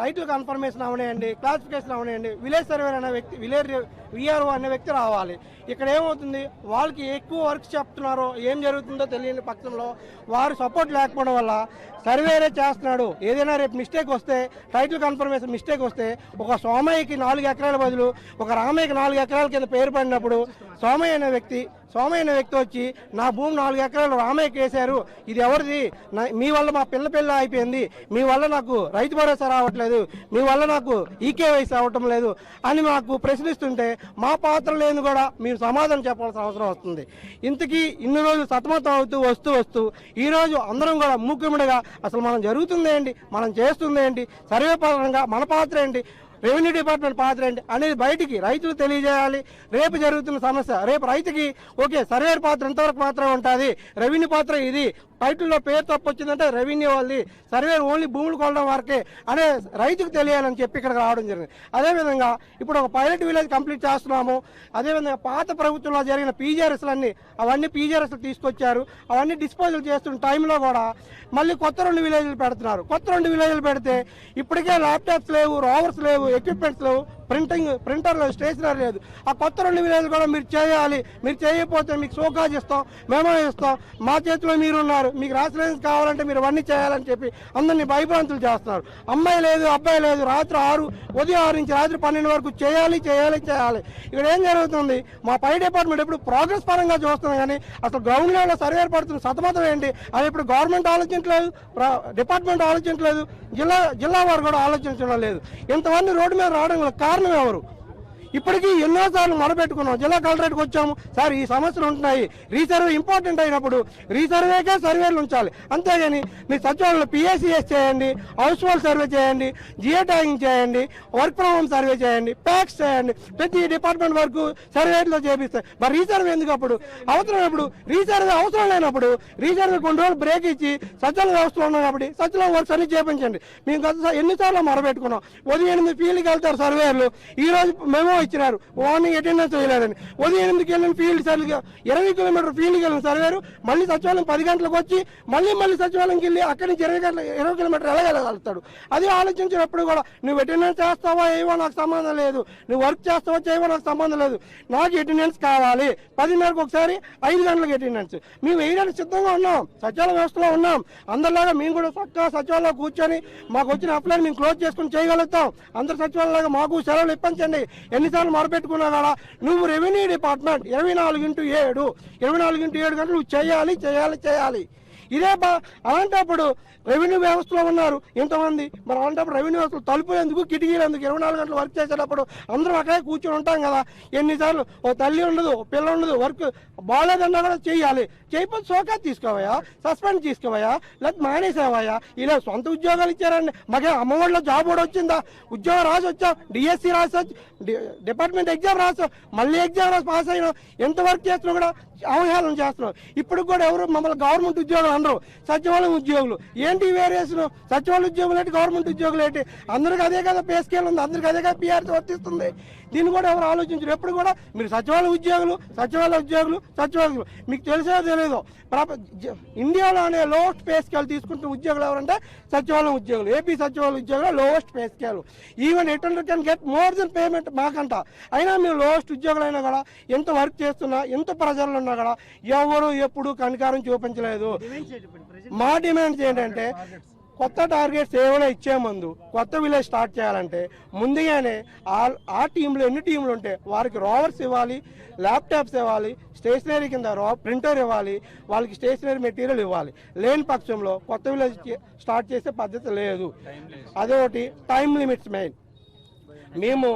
రైతులు కన్ఫర్మేషన్ అవనాయండి క్లాసిఫికేషన్ అవనాయండి విలేజ్ సర్వేర్ అనే వ్యక్తి విలేజ్ విఆర్ఓ అనే వ్యక్తి రావాలి. ఇక్కడ ఏమవుతుంది? వాళ్ళకి ఎక్కువ వర్క్ చెప్తున్నారో ఏం జరుగుతుందో తెలియని పక్షంలో వారు సపోర్ట్ లేకపోవడం వల్ల సర్వేరే చేస్తున్నాడు. ఏదైనా రేపు మిస్టేక్ వస్తే టైటిల్ కన్ఫర్మేషన్ మిస్టేక్ వస్తే ఒక సోమయ్యకి నాలుగు ఎకరాల బదులు ఒక రామయ్యకి నాలుగు ఎకరాల కింద పేరు పడినప్పుడు సోమయ్య అనే వ్యక్తి సోమయ్య అనే వ్యక్తి వచ్చి నా భూమి నాలుగు ఎకరాలు రామయ్యకి వేశారు ఇది ఎవరిది? మీ వల్ల మా పిల్ల పిల్ల అయిపోయింది. మీ వల్ల నాకు రైతు భరోసా రావట్లేదు. మీ వల్ల నాకు ఈకేవైసీ అవ్వటం లేదు అని మాకు ప్రశ్నిస్తుంటే మా పాత్ర లేని కూడా మీరు సమాధానం చెప్పాల్సిన అవసరం వస్తుంది. ఇంతకీ ఇన్ని రోజులు సతమతం అవుతూ వస్తూ వస్తూ ఈ రోజు అందరం కూడా మూకుమిడగా అసలు మనం జరుగుతుంది ఏంటి మనం చేస్తుంది ఏంటి సర్వేపరంగా మన పాత్ర ఏంటి? రెవెన్యూ డిపార్ట్మెంట్ పాత్ర ఏంటి అనేది బయటికి రైతులు తెలియజేయాలి. రేపు జరుగుతున్న సమస్య రేపు రైతుకి ఓకే సర్వేర్ పాత్ర ఎంతవరకు మాత్రమే ఉంటుంది? రెవెన్యూ పాత్ర ఇది. టైటిల్లో పేరు తప్పు వచ్చిందంటే రెవెన్యూ వాళ్ళది. సర్వే ఓన్లీ భూములు కొనడం వరకే అనే రైతుకు తెలియాలని చెప్పి ఇక్కడికి రావడం జరిగింది. అదేవిధంగా ఇప్పుడు ఒక పైలట్ విలేజ్ కంప్లీట్ చేస్తున్నాము. అదేవిధంగా పాత ప్రభుత్వంలో జరిగిన పీజీఆర్ఎస్లన్నీ అవన్నీ పీజీఆర్ఎస్లు తీసుకొచ్చారు. అవన్నీ డిస్పోజల్ చేస్తున్న టైంలో కూడా మళ్ళీ కొత్త రెండు విలేజ్లు పెడుతున్నారు. కొత్త రెండు విలేజ్లు పెడితే ఇప్పటికే ల్యాప్టాప్స్ లేవు రోవర్స్ లేవు ఎక్విప్మెంట్స్ లేవు. ప్రింటింగ్ ప్రింటర్ లేదు స్టేషనరీ లేదు. ఆ కొత్త రెండు విలేజ్లు కూడా మీరు చేయాలి. మీరు చేయకపోతే మీకు సోకాజ్ ఇస్తాం మేమో ఇస్తాం. మా చేతిలో మీరు ఉన్నారు మీకు రాసిన కావాలంటే మీరు అవన్నీ చేయాలని చెప్పి అందరినీ భయభ్రాంతులు చేస్తున్నారు. అమ్మాయి లేదు అబ్బాయి లేదు. రాత్రి ఆరు ఉదయం ఆరు నుంచి రాత్రి పన్నెండు వరకు చేయాలి చేయాలి చేయాలి. ఇక్కడ ఏం జరుగుతుంది? మా పై డిపార్ట్మెంట్ ఇప్పుడు ప్రోగ్రెస్ పరంగా చూస్తున్నాం కానీ అసలు గ్రౌండ్ లెవెల్లో సర్వే పడుతున్న సతమతం ఏంటి? అది ఇప్పుడు గవర్నమెంట్ ఆలోచించలేదు ప్ర- డిపార్ట్మెంట్ ఆలోచించలేదు జిల్లా జిల్లా వారు కూడా ఆలోచించడం లేదు. ఇంతమంది రోడ్డు మీద రావడం ಕಾರಣವೇ ಅವರು. ఇప్పటికీ ఎన్నోసార్లు మొదలుపెట్టుకున్నాం జిల్లా కలెక్టరేట్కి వచ్చాము. సార్ ఈ సమస్యలు ఉంటున్నాయి. రీసర్వే ఇంపార్టెంట్ అయినప్పుడు రీసర్వేకే సర్వేలు ఉంచాలి. అంతేగాని మీ సచివాలయంలో పిఎస్సిఎస్ చేయండి హౌస్ హోల్డ్ సర్వే చేయండి జియో ట్యాగింగ్ చేయండి వర్క్ ఫ్రమ్ హోమ్ సర్వే చేయండి ప్యాక్స్ చేయండి ప్రతి డిపార్ట్మెంట్ వరకు సర్వేలో చేపిస్తాయి మరి రీసర్వే ఎందుకు అప్పుడు? అవసరం రీసర్వే అవసరం లేనప్పుడు రీసర్వే కొన్ని రోజులు బ్రేక్ ఇచ్చి సచివాలయ వ్యవస్థలో ఉన్నాం కాబట్టి సచివాలయం వర్క్స్ అన్ని చేపించండి. మేము గత ఎన్నిసార్లు మొరబెట్టుకున్నాం ఉదయం ఎనిమిది ఫీల్డ్కి వెళ్తారు సర్వేయర్లు. ఈ రోజు మేము ఇచ్చినారు. మార్నింగ్ అటెండెన్స్ వేయలేదని. ఉదయం ఎనిమిదికి వెళ్ళిన ఫీల్డ్ సర్వే ఇరవై కిలోమీటర్ ఫీల్డ్కి వెళ్ళిన సర్వేరు మళ్ళీ సచివాలయం పది గంటలకు వచ్చి మళ్ళీ మళ్ళీ సచివాలయంకి వెళ్ళి అక్కడి నుంచి ఇరవై గంటల ఇరవై కిలోమీటర్ వెళ్ళగలుగుతాడు అది ఆలోచించినప్పుడు కూడా నువ్వు అటెండెన్స్ చేస్తావా ఏవో నాకు సంబంధం లేదు. నువ్వు వర్క్ చేస్తావా చేయవో నాకు సంబంధం లేదు. నాకు అటెండెన్స్ కావాలి. పదిన్నరకు ఒకసారి ఐదు గంటలకు అటెండెన్స్. మేము వేయడానికి సిద్ధంగా ఉన్నాం. సచివాలయ వ్యవస్థలో ఉన్నాం. అందరిలాగా మేము కూడా చక్కగా సచివాలయంలో కూర్చొని మాకు వచ్చిన అప్లై మేము క్లోజ్ చేసుకుని చేయగలుగుతాం. అందరు సచివాలయంలాగా మాకు సెలవులు ఇప్పించండి. ఎన్ని జీతాలు మరపెట్టుకున్నాడా నువ్వు రెవెన్యూ డిపార్ట్మెంట్ ఇరవై నాలుగు ఇంటూ ఏడు. ఇరవై నాలుగు ఇంటూ ఏడు గంటలు నువ్వు చేయాలి చేయాలి చేయాలి. ఇదే బా అలాంటప్పుడు రెవెన్యూ వ్యవస్థలో ఉన్నారు ఇంతమంది. మరి అలాంటప్పుడు రెవెన్యూ వ్యవస్థలు తలుపు ఎందుకు కిటికీలు ఎందుకు ఇరవై నాలుగు గంటలు వర్క్ చేసేటప్పుడు అందరూ అక్కడే కూర్చొని ఉంటాం కదా. ఎన్నిసార్లు ఓ తల్లి ఉండదు పిల్ల ఉండదు వర్క్ బాగాలేదన్నా కూడా చేయాలి. చేయకపోతే సోకా తీసుకోవయా సస్పెండ్ తీసుకోవయా లేకపోతే మానేసావయ్యా. ఇలా సొంత ఉద్యోగాలు ఇచ్చారండి. మాకే అమ్మఒడిలో జాబ్ కూడా వచ్చిందా? ఉద్యోగం రాసి వచ్చాం డిఎస్సి రాసి డిపార్ట్మెంట్ ఎగ్జామ్ రాసాం మళ్ళీ ఎగ్జామ్ రాసి పాస్ అయినా. ఎంత వర్క్ చేస్తున్నా కూడా అవహేళన చేస్తున్నాం. ఇప్పుడు కూడా ఎవరు మమ్మల్ని గవర్నమెంట్ ఉద్యోగులు అనరు. సచివాలయం ఉద్యోగులు. ఏంటి వేరియేషన్? సచివాలయ ఉద్యోగులు ఏంటి? గవర్నమెంట్ ఉద్యోగులు ఏంటి? అందరికీ అదే కదా పే స్కేల్ ఉంది. అందరికీ అదే కదా పిఆర్సీ వర్తిస్తుంది. దీన్ని కూడా ఎవరు ఆలోచించరు. ఎప్పుడు కూడా మీరు సచివాలయ ఉద్యోగులు సచివాలయ ఉద్యోగులు సచివాలయులు మీకు తెలిసే తెలియదు ప్రప- ఇండియాలోనే లోవెస్ట్ పే స్కేల్ తీసుకుంటున్న ఉద్యోగులు ఎవరంటే సచివాలయం ఉద్యోగులు. ఏపీ సచివాలయ ఉద్యోగులు లోవెస్ట్ పే స్కేల్ ఈవెన్ ఎటువంటి can get more than payment మాకంట. అయినా మీరు లోవెస్ట్ ఉద్యోగులు అయినా కూడా ఎంత వర్క్ చేస్తున్నా ఎంత ప్రజల్లో ఉన్నా కూడా ఎవరు ఎప్పుడు కనికారం చూపించలేదు. మా డిమాండ్స్ ఏంటంటే కొత్త టార్గెట్స్ ఏమైనా ఇచ్చే ముందు కొత్త విలేజ్ స్టార్ట్ చేయాలంటే ముందుగానే ఆ ఆ టీంలో ఎన్ని టీంలు ఉంటే వారికి రోవర్స్ ఇవ్వాలి ల్యాప్టాప్స్ ఇవ్వాలి స్టేషనరీ కింద రో ప్రింటర్ ఇవ్వాలి వాళ్ళకి స్టేషనరీ మెటీరియల్ ఇవ్వాలి. లేని పక్షంలో కొత్త విలేజ్ స్టార్ట్ చేసే పద్ధతి లేదు. అదొకటి టైం లిమిట్స్ మెయిన్. మేము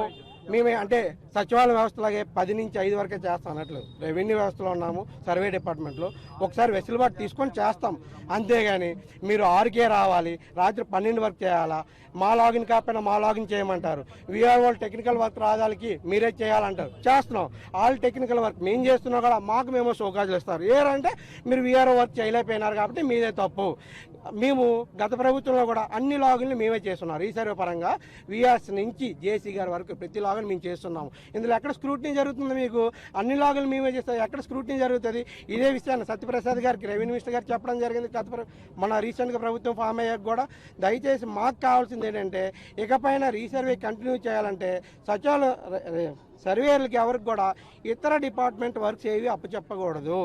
మేము అంటే సచివాలయ వ్యవస్థలాగే పది నుంచి ఐదు వరకే చేస్తాం అన్నట్లు. రెవెన్యూ వ్యవస్థలో ఉన్నాము సర్వే డిపార్ట్మెంట్లో. ఒకసారి వెసులుబాటు తీసుకొని చేస్తాం. అంతేగాని మీరు ఆరుకే రావాలి రాత్రి పన్నెండు వరకు చేయాలా? మా లాగిన్ కాకపోయినా మా లాగిన్ చేయమంటారు. వీఆర్ వాళ్ళు టెక్నికల్ వర్క్ రాదాలకి మీరే చేయాలంటారు. చేస్తున్నాం. ఆల్ టెక్నికల్ వర్క్ మేము చేస్తున్నా కూడా మాకు మేము సౌకర్యాలు ఇస్తారు. ఏరంటే మీరు వీఆర్ఓ వర్క్ చేయలేకపోయినారు కాబట్టి మీదే తప్పు. మేము గత ప్రభుత్వంలో కూడా అన్ని లాగుల్ని మేమే చేస్తున్నాం. రీసర్వే పరంగా విఆర్స్ నుంచి జేసీ గారి వరకు ప్రతి లాగులు మేము చేస్తున్నాము. ఇందులో ఎక్కడ స్క్రూటినీ జరుగుతుంది మీకు? అన్ని లాగులు మేమే చేస్తాం. ఎక్కడ స్క్రూటినీ జరుగుతుంది? ఇదే విషయాన్ని సత్యప్రసాద్ గారికి రెవెన్యూ మినిస్టర్ గారు చెప్పడం జరిగింది. గత మన రీసెంట్గా ప్రభుత్వం ఫామ్ అయ్యాక కూడా దయచేసి మాకు కావాల్సింది ఏంటంటే ఇకపైన రీసర్వే కంటిన్యూ చేయాలంటే సచివాలయ సర్వేర్లకి ఎవరికి కూడా ఇతర డిపార్ట్మెంట్ వర్క్స్ ఏవి అప్పచెప్పకూడదు.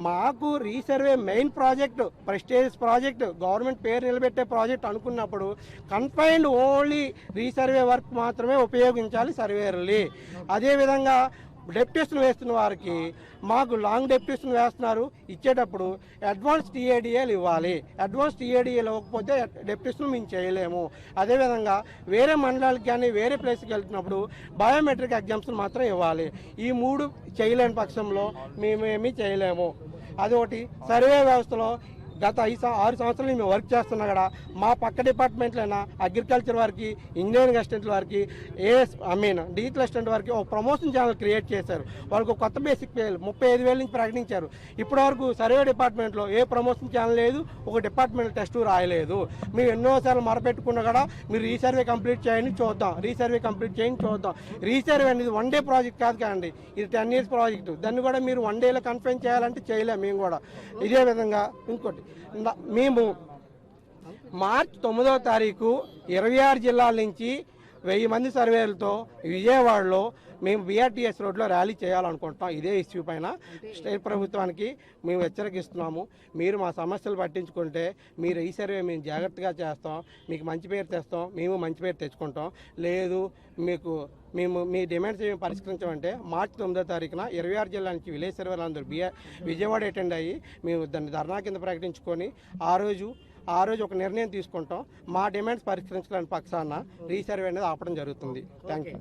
మాకు resurvey main project prestige project government పేరు నిలబెట్టే ప్రాజెక్ట్ అనుకున్నప్పుడు కన్ఫైన్డ్ ఓన్లీ రీసర్వే వర్క్ మాత్రమే ఉపయోగించాలి సర్వేర్లీ అదేవిధంగా డెప్యూషన్ వేస్తున్న వారికి మాకు లాంగ్ డెప్యూషన్ వేస్తున్నారు. ఇచ్చేటప్పుడు అడ్వాన్స్ టీఏడిఏలు ఇవ్వాలి. అడ్వాన్స్ టీఏడిఏలు ఇవ్వకపోతే డెప్యూషన్ మేము చేయలేము. అదేవిధంగా వేరే మండలాలకు కానీ వేరే ప్లేస్కి వెళ్తున్నప్పుడు బయోమెట్రిక్ ఎగ్జామ్స్ మాత్రం ఇవ్వాలి. ఈ మూడు చేయలేని పక్షంలో మేమేమీ చేయలేము. అదొకటి. సర్వే వ్యవస్థలో గత ఐదు సం- ఆరు సంవత్సరాలు మేము వర్క్ చేస్తున్నా కూడా మా పక్క డిపార్ట్మెంట్లైనా అగ్రికల్చర్ వారికి ఇంజనీరింగ్ అసిస్టెంట్ వారికి AS I mean digital assistant వారికి ఒక ప్రమోషన్ ఛానల్ క్రియేట్ చేశారు. వాళ్ళకి కొత్త బేసిక్ పే ముప్పై ఐదు వేల నుంచి ప్రకటించారు. ఇప్పటివరకు సర్వే డిపార్ట్మెంట్లో ఏ ప్రమోషన్ ఛానల్ లేదు ఒక డిపార్ట్మెంట్ టెస్ట్ రాయలేదు. మేము ఎన్నోసార్లు మరపెట్టుకున్నా కూడా మీరు రీసర్వే కంప్లీట్ చేయండి చూద్దాం. రీసర్వే కంప్లీట్ చేయండి చూద్దాం. రీసర్వే అనేది వన్ డే ప్రాజెక్ట్ కాదు కాదండి. ఇది టెన్ ఇయర్స్ ప్రాజెక్ట్. దాన్ని కూడా మీరు వన్ డేలో కన్ఫైన్ చేయాలంటే చేయలేము మేము కూడా. ఇదే విధంగా ఇంకోటి. మేము మార్చ్ తొమ్మిదవ తారీఖు ఇరవై ఆరు జిల్లాల నుంచి వెయ్యి మంది సర్వేలతో విజయవాడలో మేము బీఆర్టీఎస్ రోడ్లో ర్యాలీ చేయాలనుకుంటున్నాం. ఇదే ఇష్యూ పైన స్టేట్ ప్రభుత్వానికి మేము హెచ్చరికిస్తున్నాము మీరు మా సమస్యలు పట్టించుకుంటే మీరు ఈ సర్వే మేము జాగ్రత్తగా చేస్తాం. మీకు మంచి పేరు తెస్తాం. మేము మంచి పేరు తెచ్చుకుంటాం. లేదు మీకు మేము మీ డిమాండ్స్ ఏమి పరిష్కరించమంటే మార్చి తొమ్మిదో తారీఖున ఇరవై ఆరు జిల్లా నుంచి విలేజ్ సర్వేలు అందరూ విజయవాడ అటెండ్ అయ్యి మేము దాన్ని ధర్నా కింద ప్రకటించుకొని ఆ రోజు ఆ రోజు ఒక నిర్ణయం తీసుకుంటాం. మా డిమాండ్స్ పరిష్కరించడానికి పక్షాన రీసర్వే అనేది ఆపడం జరుగుతుంది. Thank you